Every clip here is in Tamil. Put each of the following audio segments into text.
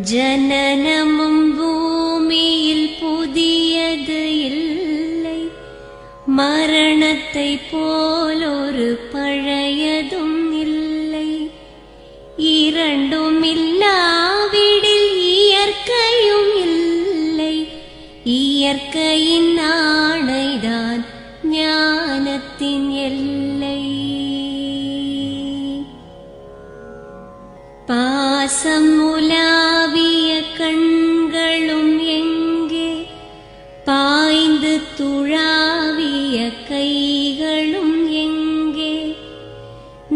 ஜனனமும் பூமியில் புதியது இல்லை. மரணத்தை போலொரு பழையதும்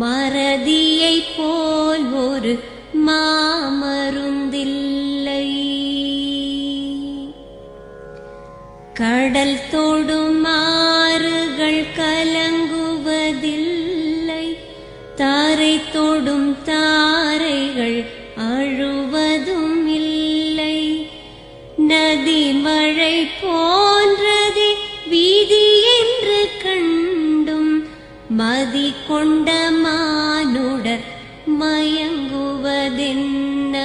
மறதியை போல் ஒரு மாமருந்தில்லை. கடல் தொடும் ஆறுகள் கலங்குவதில்லை. தாரை தொடும் தாரைகள் அழுவதும் இல்லை நதி மழை போன்றது வீதி மதி கொண்ட மானுடர் மயங்குவதென்ன?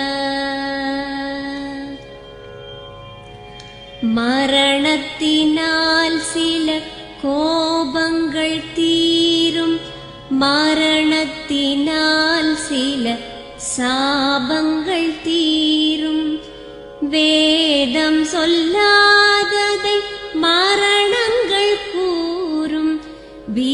மரணத்தினால் சில கோபங்கள் தீரும். மரணத்தினால் சில சாபங்கள் தீரும். வேதம் சொல்லா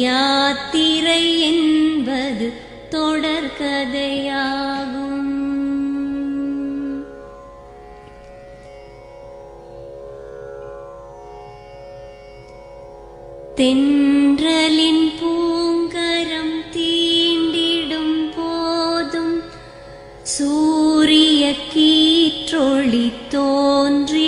யாத்திரை என்பது தொடர்கதையாகும் தென்றலின் பூங்கரம் தீண்டிடும் போதும் சூரிய கீற்றொளி தோன்றி